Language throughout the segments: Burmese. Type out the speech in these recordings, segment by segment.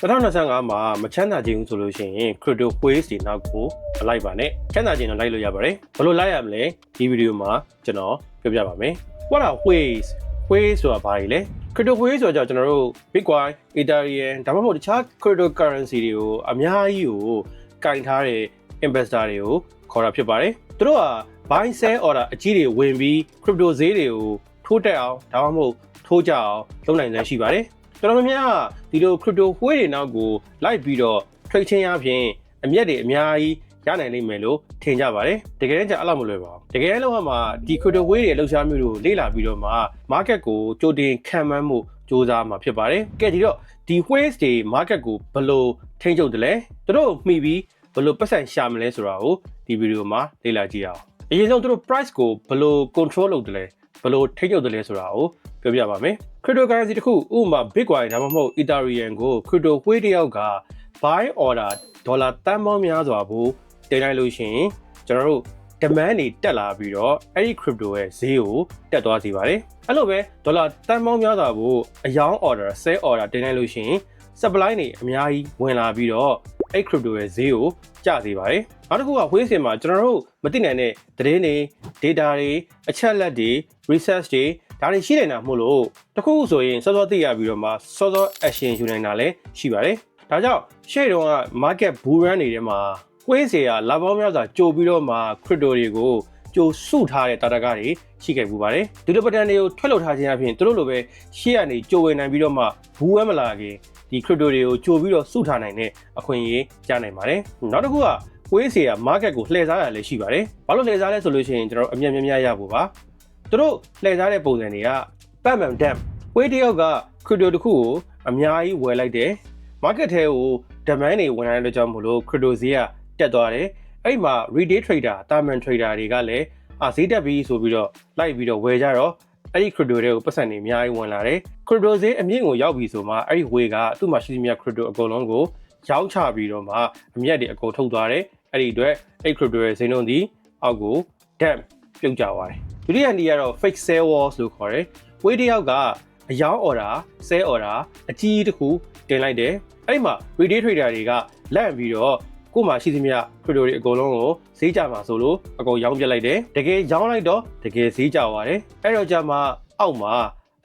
2025မှာမချမ်းသာခြင်းဆိုလို့ရှိရင် crypto waves တွေနောက်ကိုမလိုက်ပါနဲ့ချမ်းသာခြင်းတော့လိုက်လို့ရပါတယ်ဘယ်လိုလိုက်ရမလဲဒီဗီဒီယိုမှာကျွန်တော်ပြောပြပါမယ် what are waves waves ဆိုတာဘာတွေလဲ crypto waves ဆိုတော့ကျွန်တော်တို့ bitcoin ethereum ဒါမှမဟုတ်တခြား cryptocurrency တွေကိုအများကြီးကိုကင်ထားတဲ့ investor တွေကိုခေါ်တာဖြစ်ပါတယ်သူတို့က buy sell order အကြီးတွေဝင်ပြီး crypto ဈေးတွေကိုထိုးတက်အောင်ဒါမှမဟုတ်ထိုးကြအောင်လုပ်နိုင်တယ်ရှိပါတယ်ကျွန် တော်တို့များဒီလို crypto ဝှေးတွေနောက်ကိုလိုက်ပြီးတော့ trade ချင်းရဖြင့်အမျက်တွေအများကြီးရနိုင်လိမ့်မယ်လို့ထင်ကြပါတယ်တကယ်တမ်းကျအဲ့လိုမလွယ်ပါဘူးတကယ်လို့မှဒီ crypto ဝှေးတွေလှုပ်ရှားမှုတွေကိုလေ့လာပြီးတော့မှ market ကိုကြိုတင်ခံမှန်းမှုစ조사မှာဖြစ်ပါတယ်ကဲဒီတော့ဒီ whales တွေ market ကိုဘယ်လိုထိန်းချုပ်တယ်လဲသူတို့မှီပြီးဘယ်လိုပတ်စံရှာမလဲဆိုတာကိုဒီဗီဒီယိုမှာလေ့လာကြည့်အောင်အရင်ဆုံးသူတို့ price ကိုဘယ်လို control လုပ်တယ်လဲ ဘယ်လိုထိန်းချုပ်တယ်လဲဆိုတာကိုပြောပြပါမယ် cryptocurrency တစ်ခုဥပမာ bitcoin ဒါမှမဟုတ် ethereum ကို crypto ဝှေးတစ်ယောက်က buy order ဒေါ်လာတန်ပေါင်းများစွာကိုတင်လိုက်လို့ရှိရင်ကျွန်တော်တို့ demand တွေတက်လာပြီးတော့အဲ့ဒီ crypto ရဲ့ဈေးကိုတက်သွားစေပါတယ်အဲ့လိုပဲဒေါ်လာတန်ပေါင်းများစွာကိုအယောင်း order sell order တင်လိုက်လို့ရှိရင် supply တွေအများကြီးဝင်လာပြီးတော့ အဲ့ crypto ရဲ့ဈေးကိုကျစေပါတယ်နောက်တစ်ခုကဝေးစင်မှာကျွန်တော်တို့မသိနိုင်တဲ့သတင်းတွေ data တွေအချက်အလက်တွေ research တွေဒါတွေရှိနေတာမို့လို့တခုခုဆိုရင်စောစောသိရပြီးတော့မှစောစော action ယူနိုင်တာလည်းရှိပါတယ်ဒါကြောင့်ရှေ့တုန်းက market bull run တွေထဲမှာဝေးစေရလာပေါင်းများစွာကြိုပြီးတော့မှ crypto တွေကိုကြိုစုထားတဲ့တာတကတွေရှိခဲ့ပူပါတယ်ဒီလိုပတန်တွေကိုထွက်လုပ်ထားခြင်းအပြင်သူတို့လိုပဲရှေ့ကနေကြိုဝင်နိုင်ပြီးတော့မှဘူးဝဲမလာခင် ဒီ crypto တွေကိုကြိုပြီးတော့စုထားနိုင်တဲ့အခွင့်အရေးရနိုင်ပါတယ်နောက်တစ်ခုကဝေးစီက market ကိုလှည့်စားရလည်းရှိပါတယ်ဘာလို့လှည့်စားလဲဆိုလို့ရှိရင်ကျွန်တော်အမြတ်များများရဖို့ပါသူတို့လှည့်စားတဲ့ပုံစံတွေက pump and dump ဝေးတယောက်က crypto တစ်ခုကိုအများကြီးဝယ်လိုက်တယ် market ထဲကို demand တွေဝင်လာတဲ့ကြောင့်မို့လို့ crypto ဈေးကတက်သွားတယ်အဲ့ဒီမှာ retail trader တာမန် trader တွေကလည်းအာဈေးတက်ပြီဆိုပြီးတော့လိုက်ပြီးတော့ဝယ်ကြတော့ အဲ့ဒီ crypto တွေကိုပတ်စံနေအများကြီးဝင်လာတယ် crypto ဈေးအမြင့်ကိုရောက်ပြီဆိုမှအဲ့ဒီဝေကသူ့မှာရှိသမျှ crypto အကုန်လုံးကိုရောင်းချပြီးတော့မှအမြတ်တွေအကုန်ထုတ်သွားတယ်အဲ့ဒီအတွက်အဲ့ crypto ရဲ့ဈေးနှုန်းဒီအောက်ကို damp ပြုတ်ကျသွားတယ်ဒုတိယနေ့ကတော့ fake sell walls လို့ခေါ်တယ်ဝေးတစ်ယောက်ကအယောင်း order sell order အကြီးတစ်ခုတင်လိုက်တယ်အဲ့ဒီမှာ retail trader တွေကလန့်ပြီးတော့ ကို့မှာရှိသမျှ crypto တွေအကုန်လုံးကိုဈေးကျမှာဆိုလို့အကုန်ရောင်းပြလိုက်တယ်တကယ်ရောင်းလိုက်တော့တကယ်ဈေးကျသွားတယ်အဲ့တော့ကြမှာအောက်မှာ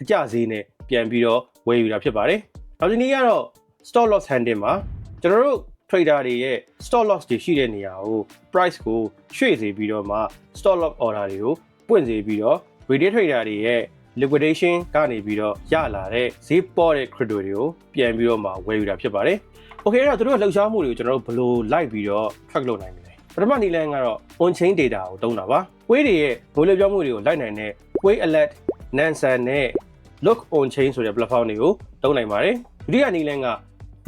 အကျဈေးနဲ့ပြန်ပြီးတော့ဝယ်ယူတာဖြစ်ပါတယ်နောက်ဒီနေ့ကတော့ stop loss handling မှာကျွန်တော်တို့ trader တွေရဲ့ stop loss တွေရှိတဲ့နေရာကို price ကိုရွှေ့စေပြီးတော့မှ stop loss order တွေကိုပွင့်စေပြီးတော့ retail trader တွေရဲ့ liquidation ကနေပြီးတော့ရလာတဲ့ဈေးပေါ်တဲ့ crypto တွေကိုပြန်ပြီးတော့မှဝယ်ယူတာဖြစ်ပါတယ်။ Okay အဲ့တော့တို့လှုပ်ရှားမှုတွေကိုကျွန်တော်တို့ဘယ်လိုလိုက်ပြီးတော့ track လုပ်နိုင်မလဲ။ပထမနည်းလမ်းကတော့ on chain data ကိုသုံးတာပါ။ဝေးတွေရဲ့ဘိုးလျော်မှုတွေကိုလိုက်နိုင်တဲ့ Wave Alert, Nansen နဲ့ Look on chain ဆိုတဲ့ platform တွေကိုသုံးနိုင်ပါတယ်။ဒုတိယနည်းလမ်းက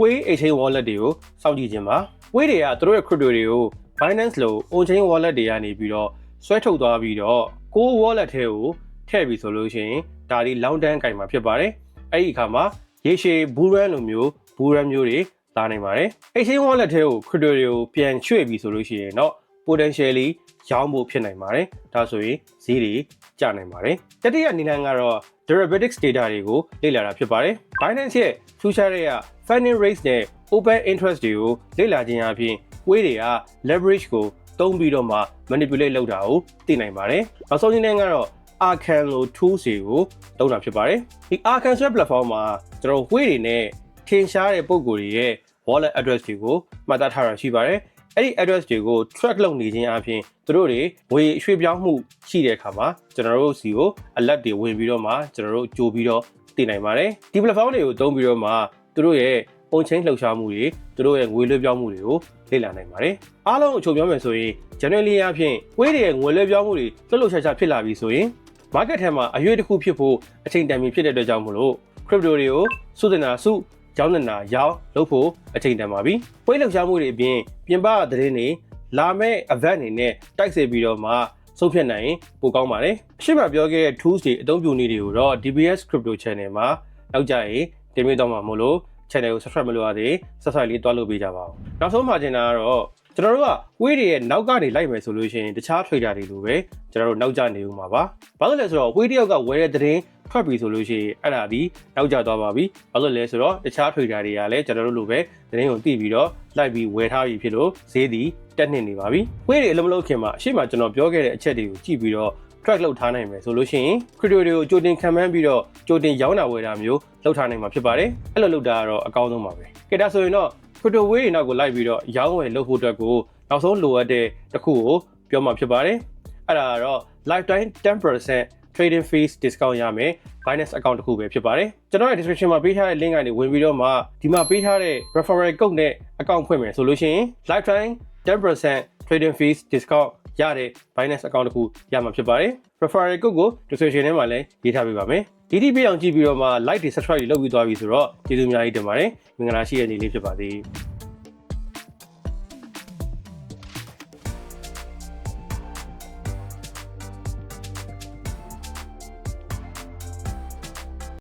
Wave Exchange wallet တွေကိုစောင့်ကြည့်ခြင်းပါ။ Wave တွေကတို့ရဲ့ crypto တွေကို Binance လို on chain wallet တွေကနေပြီးတော့ဆွဲထုတ်သွားပြီးတော့ကို wallet ထဲကို ထည့်ပြီဆိုလို့ရှိရင်ဒါဒီ long term ကင်မှာဖြစ်ပါတယ်အဲ့ဒီအခါမှာရေရှည် bull run လိုမျိုး bull run မျိုးတွေလာနိုင်ပါတယ် exchange wallet ထဲကို crypto တွေကိုပြန်ရွှေ့ပြီဆိုလို့ရှိရင်တော့ potentially ရောင်းဖို့ဖြစ်နိုင်ပါတယ်ဒါဆိုရင်ဈေးတွေကျနိုင်ပါတယ်တတိယနည်းလမ်းကတော့ derivatives data တွေကိုလေ့လာတာဖြစ်ပါတယ် Binance ရဲ့ future rate က funding rates နဲ့ open interest တွေကိုလေ့လာခြင်းအပြင်ဝေးတွေက leverage ကိုသုံးပြီးတော့မှ manipulate လုပ်တာကိုသိနိုင်ပါတယ်နောက်ဆုံးနည်းလမ်းကတော့ Arcan လို tools တွေကိုသုံးတာဖြစ်ပါတယ်ဒီ Arcan ဆိုတဲ့ platform မှာကျွန်တော်ဝှေ့တွေနဲ့ထင်ရှားတဲ့ပုံကိုယ်တွေရဲ့ wallet address တွေကိုမှတ်သားထားတာရှိပါတယ်အဲ့ဒီ address တွေကို track လုပ်နေခြင်းအပြင်သူတို့တွေငွေရွှေ့ပြောင်းမှုရှိတဲ့အခါမှာကျွန်တော်တို့စီကို alert တွေဝင်ပြီးတော့မှကျွန်တော်တို့ကြိုပြီးတော့သိနိုင်ပါတယ်ဒီ platform တွေကိုသုံးပြီးတော့မှသူတို့ရဲ့ on chain လှုပ်ရှားမှုတွေသူတို့ရဲ့ငွေလွှဲပြောင်းမှုတွေကိုလေ့လာနိုင်ပါတယ်အားလုံးအချုပ်ပြောမယ်ဆိုရင် generally အဖြစ်ဝေးတွေရဲ့ငွေလွှဲပြောင်းမှုတွေလှုပ်လှုပ်ရှားရှားဖြစ်လာပြီဆိုရင် market ထဲမှာအရွေးတစ်ခုဖြစ်ဖို့အချိန်တန်ပြီဖြစ်တဲ့အတွက်ကြောင့်မလို့ crypto တွေကိုစုတင်တာစုကြောင်းတင်တာရောင်းလုပ်ဖို့အချိန်တန်ပါပြီ။ဝိတ်လှုပ်ရှားမှုတွေအပြင်ပြင်ပသတင်းတွေလာမဲ့ event တွေနဲ့တိုက်စေပြီးတော့မှဆုံးဖြတ်နိုင်ရင်ပိုကောင်းပါတယ်။အရှိမပြောခဲ့တဲ့ tools တွေအသုံးပြုနည်းတွေကိုတော့ DBS Crypto Channel မှာနောက်ကြရင်တင်ပြတော့မှာမို့လို့ channel ကို subscribe မလုပ်ရသေး subscribe လေးတွားလုပ်ပေးကြပါဦး။နောက်ဆုံးမှာကျင်တာကတော့ ကျွန်တော်တို့ကဝေးတွေရဲ့နောက်ကနေလိုက်မယ်ဆိုလို့ရှိရင်တခြား trader တွေလိုပဲကျွန်တော်တို့နောက်ကျနေဦးမှာပါ။ဘာလို့လဲဆိုတော့ဝေးတယောက်ကဝယ်တဲ့သတင်းထွက်ပြီဆိုလို့ရှိရင်အဲ့ဒါဒီနောက်ကျသွားပါပြီဘာလို့လဲဆိုတော့တခြား trader တွေကလည်းကျွန်တော်တို့လိုပဲသတင်းကိုသိပြီးတော့လိုက်ပြီးဝယ်ထားပြီးဖြစ်လို့ဈေးသည်တက်နှင့်နေပါပြီဝေးတွေအလုံးမလုံးခင်မှာအရှိမကျွန်တော်ပြောခဲ့တဲ့အချက်တွေကိုကြည့်ပြီးတော့ track လောက်ထားနိုင်မယ်ဆိုလို့ရှိရင် crypto တွေကိုကြိုတင်ခံမှန်းပြီးတော့ကြိုတင်ရောင်းတာဝယ်တာမျိုးလောက်ထားနိုင်မှာဖြစ်ပါတယ်အဲ့လိုလုပ်တာကတော့အကောင်းဆုံးပါပဲကဲဒါဆိုရင်တော့ crypto ဝေးတွေနောက်ကိုလိုက်ပြီးတော့ရောင်းဝယ်လုပ်ဖို့အတွက်ကိုနောက်ဆုံးလိုအပ်တဲ့တစ်ခုကိုပြောမှာဖြစ်ပါတယ်အဲ့ဒါကတော့ lifetime 10% trading fees discount ရမယ် Binance account တစ်ခုပဲဖြစ်ပါတယ်ကျွန်တော်ရဲ့ description မှာပေးထားတဲ့ link ကနေဝင်ပြီးတော့မှဒီမှာပေးထားတဲ့ referral code နဲ့ account ဖွင့်မယ်ဆိုလို့ရှိရင် lifetime 10% trading fees discount ရတဲ့ Binance account တစ်ခုရမှာဖြစ်ပါတယ် referral code ကို description ထဲမှာလည်းရေးထားပေးပါမယ် ဒီဒီပြအောင်ကြည့်ပြီးတော့မှ like တွေ subscribe တွေလုပ်ပြီးသွားပြီဆိုတော့ကျေးဇူးအများကြီးတင်ပါတယ်မင်္ဂလာရှိတဲ့နေ့လေးဖြစ်ပါစေ